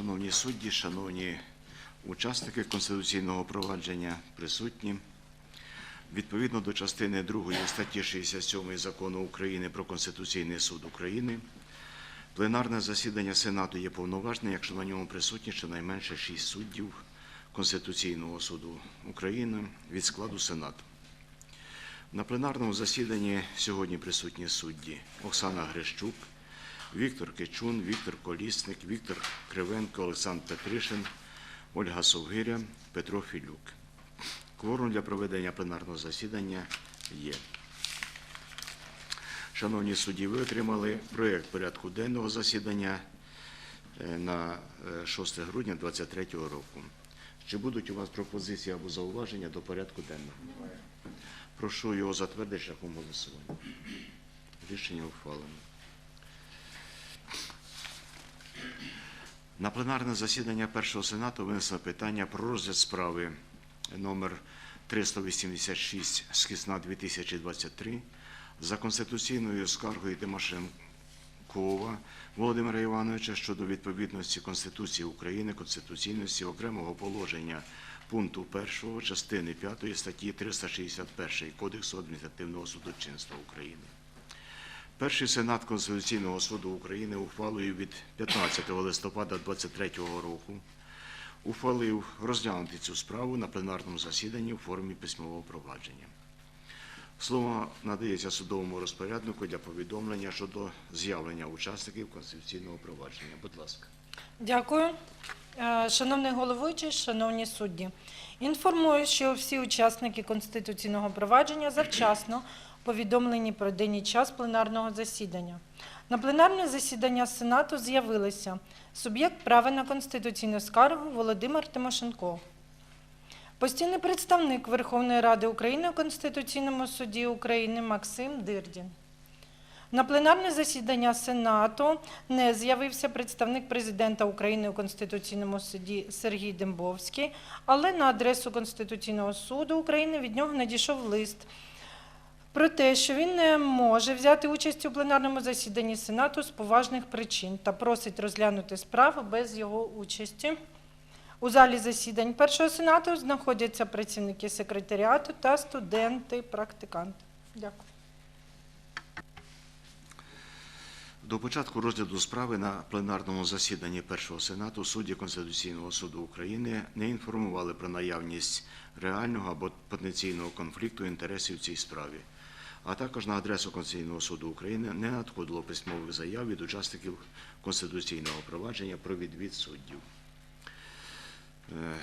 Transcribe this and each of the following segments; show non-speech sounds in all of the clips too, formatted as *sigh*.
Шановні судді, шановні учасники конституційного провадження присутні. Відповідно до частини 2 статті 67 Закону України про Конституційний суд України, пленарне засідання Сенату є повноважне, якщо на ньому присутні щонайменше 6 суддів Конституційного суду України від складу Сенату. На пленарному засіданні сьогодні присутні судді Оксана Грищук, Віктор Кичун, Віктор Колісник, Віктор Кривенко, Олександр Петришин, Ольга Совгиря, Петро Філюк. Кворум для проведення пленарного засідання є. Шановні судді, ви отримали проєкт порядку денного засідання е, на е, 6 грудня 2023 року. Чи будуть у вас пропозиції або зауваження до порядку денного? Прошу його затвердити шляхом голосування. Рішення ухвалено. На пленарне засідання першого сенату винесено питання про розгляд справи номер 386 скісна 2023 за конституційною скаргою Тимошенкова Володимира Івановича щодо відповідності Конституції України конституційності окремого положення пункту 1 частини 5 статті 361 Кодексу адміністративного судочинства України. Перший сенат Конституційного суду України ухвалою від 15 листопада 2023 року ухвалив розглянути цю справу на пленарному засіданні у формі письмового провадження. Слово надається судовому розпоряднику для повідомлення щодо з'явлення учасників конституційного провадження. Будь ласка. Дякую. Е, Шановний головуючий, шановні судді, інформую, що всі учасники конституційного провадження завчасно повідомлені про день і час пленарного засідання. На пленарне засідання Сенату з'явилися суб'єкт права на конституційну скаргу Володимир Тимошенков, постійний представник Верховної Ради України у Конституційному суді України Максим Дирдін. На пленарне засідання Сенату не з'явився представник президента України у Конституційному суді Сергій Дембовський, але на адресу Конституційного суду України від нього надійшов лист про те, що він не може взяти участь у пленарному засіданні Сенату з поважних причин та просить розглянути справу без його участі. У залі засідань першого сенату знаходяться працівники секретаріату та студенти-практиканти. Дякую. До початку розгляду справи на пленарному засіданні першого сенату судді Конституційного суду України не інформували про наявність реального або потенційного конфлікту інтересів в цій справі. А також на адресу Конституційного суду України не надходило письмових заяв від учасників конституційного провадження про відвід суддів. Е,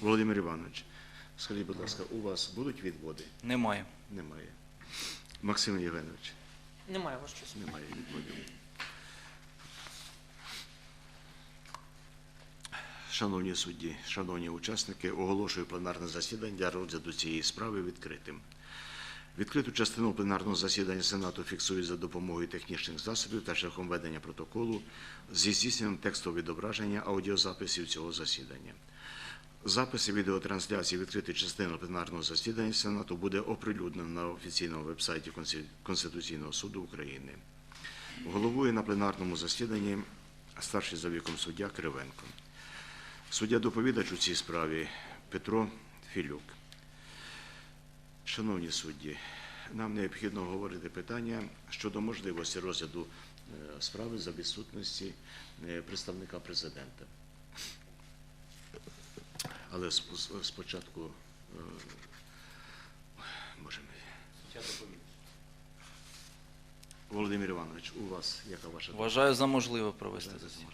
Володимир Іванович, скажіть, будь ласка, у вас будуть відводи? Немає. Немає. Максим Євгенович. Немає ваш час. Немає відповідей. Шановні судді, шановні учасники, оголошую пленарне засідання для розгляду цієї справи відкритим. Відкриту частину пленарного засідання Сенату фіксують за допомогою технічних засобів та шляхом ведення протоколу зі здійсненням текстового відображення аудіозаписів цього засідання. Записи відеотрансляції відкритої частини пленарного засідання Сенату буде оприлюднено на офіційному вебсайті Конституційного суду України. Головує на пленарному засіданні старший за віком суддя Кривенко. Суддя доповідач у цій справі Петро Філюк. Шановні судді, нам необхідно говорити питання щодо можливості розгляду е, справи за відсутності е, представника президента. Але спочатку, е, боже мій. Володимир Іванович, у вас яка ваша думка? Вважаю за можливе провести засідання.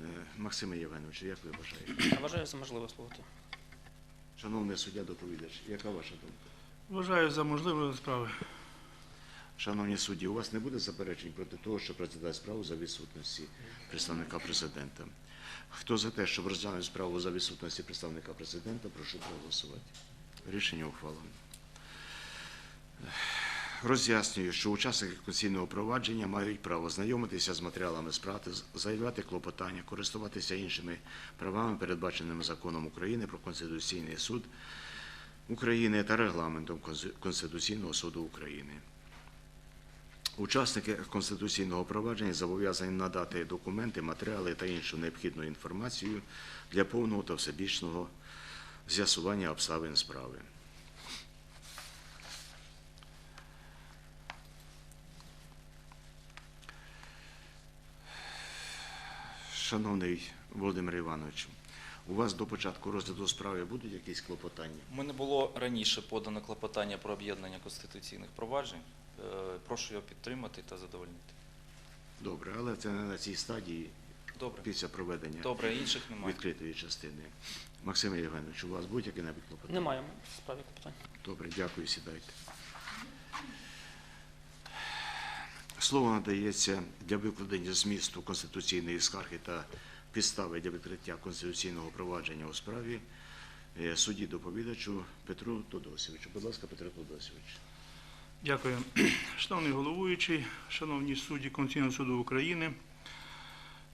Е, Максиме Євгеновичу, як ви вважаєте? Вважаю за можливе слухати. Шановний суддя доповідач, яка ваша думка? Вважаю за можливе справи. Шановні судді, у вас не буде заперечень проти того, щоб розглядати справу за відсутності представника президента. Хто за те, щоб розглянути справу за відсутності представника президента, прошу проголосувати. Рішення ухвалено. Роз'яснюю, що учасники конституційного провадження мають право знайомитися з матеріалами справи, заявляти клопотання, користуватися іншими правами, передбаченими законом України про Конституційний суд України та регламентом Конституційного суду України. Учасники конституційного провадження зобов'язані надати документи, матеріали та іншу необхідну інформацію для повного та всебічного з'ясування обставин справи. Шановний Володимир Іванович, у вас до початку розгляду справи будуть якісь клопотання? У мене було раніше подано клопотання про об'єднання конституційних проваджень. Е, Прошу його підтримати та задовольнити. Добре, але це не на цій стадії Добре. після проведення Добре, інших немає. відкритої частини. Максим Євгенович, у вас будь-яке навіть клопотання? Немає в справі питань. Добре, дякую, сідайте. Слово надається для викладення змісту конституційної скарги та підстави для відкриття конституційного провадження у справі е, судді доповідачу Петру Тодосівичу. Будь ласка, Петро Тодосівич. Дякую. *clears throat* Шановний головуючий, шановні судді Конституційного суду України,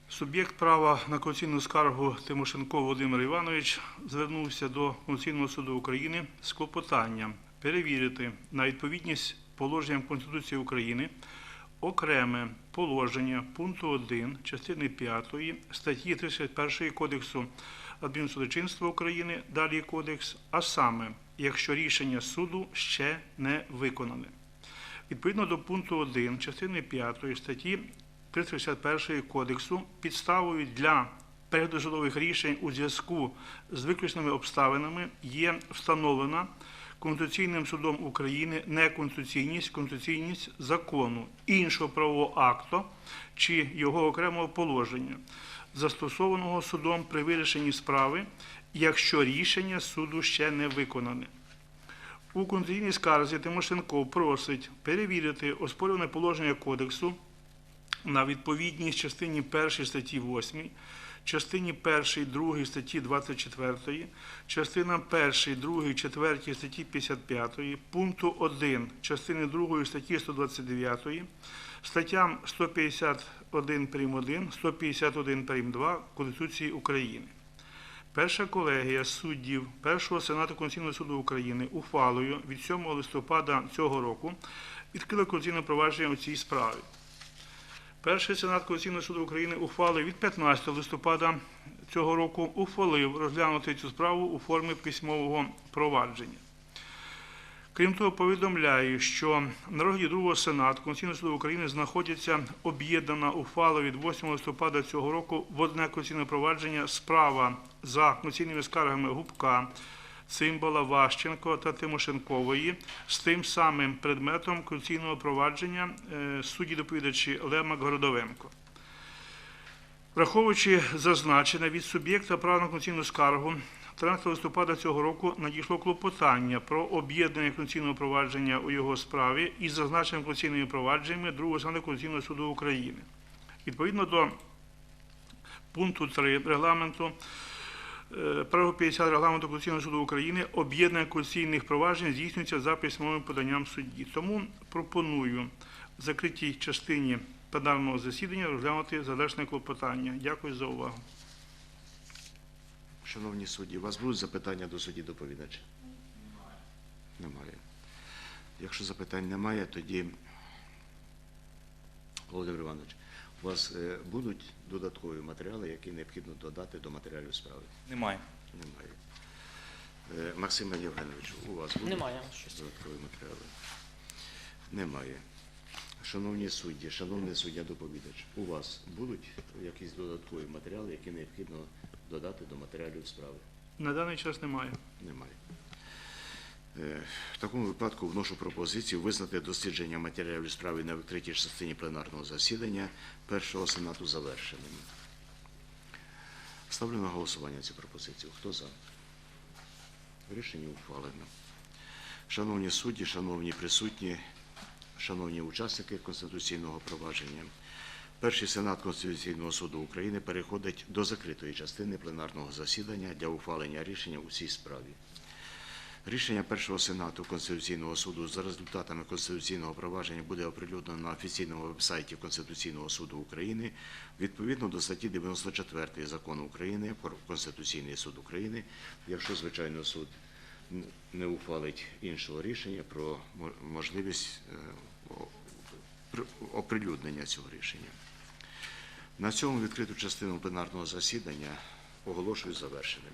суб'єкт права на конституційну скаргу Тимошенко Володимир Іванович звернувся до Конституційного суду України з клопотанням перевірити на відповідність положенням Конституції України окреме положення пункту 1 частини 5 статті 31 Кодексу адмінсудочинства України, далі кодекс, а саме, якщо рішення суду ще не виконане. Відповідно до пункту 1 частини 5 статті 361 Кодексу підставою для перегляду рішень у зв'язку з виключними обставинами є встановлена Конституційним судом України неконституційність, конституційність закону, іншого правового акту чи його окремого положення, застосованого судом при вирішенні справи, якщо рішення суду ще не виконане. У конституційній скарзі Тимошенко просить перевірити оспорюване положення кодексу на відповідність частині 1 статті 8, частині 1, 2 статті 24, частина 1, 2, 4 статті 55, пункту 1 частини 2 статті 129, статтям 151 прим. 1, 151 прим. 2 Конституції України. Перша колегія суддів Першого Сенату Конституційного суду України ухвалою від 7 листопада цього року відкрила конституційне провадження у цій справі. Перший Сенат Конституційного суду України ухвалою від 15 листопада цього року ухвалив розглянути цю справу у формі письмового провадження. Крім того, повідомляю, що на розгляді другого Сенату Конституційного суду України знаходиться об'єднана ухвала від 8 листопада цього року в одне конституційне провадження справа за конституційними скаргами Губка, Цимбала, Ващенко та Тимошенкової з тим самим предметом конституційного провадження е, судді доповідачі Лемак Городовенко. Враховуючи зазначене від суб'єкта права на конституційну скаргу 13 листопада цього року надійшло клопотання про об'єднання конституційного провадження у його справі із зазначеними конституційними провадженнями Другого Сенату Конституційного суду України. Відповідно до пункту 3 регламенту е, правил 50 регламенту Конституційного суду України об'єднання конституційних проваджень здійснюється за письмовим поданням судді. Тому пропоную в закритій частині пленарного засідання розглянути залежне клопотання. Дякую за увагу. Шановні судді, у вас будуть запитання до судді доповідача? Немає. Якщо запитань немає, тоді, Володимир Іванович, у вас е, будуть додаткові матеріали, які необхідно додати до матеріалів справи? Немає. Немає. Е, Максиме Євгеновичу, у вас будуть Немає додаткові матеріали? Немає. Шановні судді, шановний суддя доповідач, у вас будуть якісь додаткові матеріали, які необхідно додати до матеріалів справи? На даний час немає. Немає. Е, В такому випадку вношу пропозицію визнати дослідження матеріалів справи на відкритій частині пленарного засідання першого сенату завершеним. Ставлю на голосування цю пропозицію. Хто за? Рішення ухвалено. Шановні судді, шановні присутні, шановні учасники конституційного провадження. Перший сенат Конституційного суду України переходить до закритої частини пленарного засідання для ухвалення рішення у цій справі. Рішення першого сенату Конституційного суду за результатами конституційного провадження буде оприлюднено на офіційному вебсайті Конституційного суду України відповідно до статті 94 закону України про Конституційний суд України, якщо звичайно суд не ухвалить іншого рішення про можливість е, оприлюднення цього рішення. На цьому відкриту частину пленарного засідання оголошую завершеним.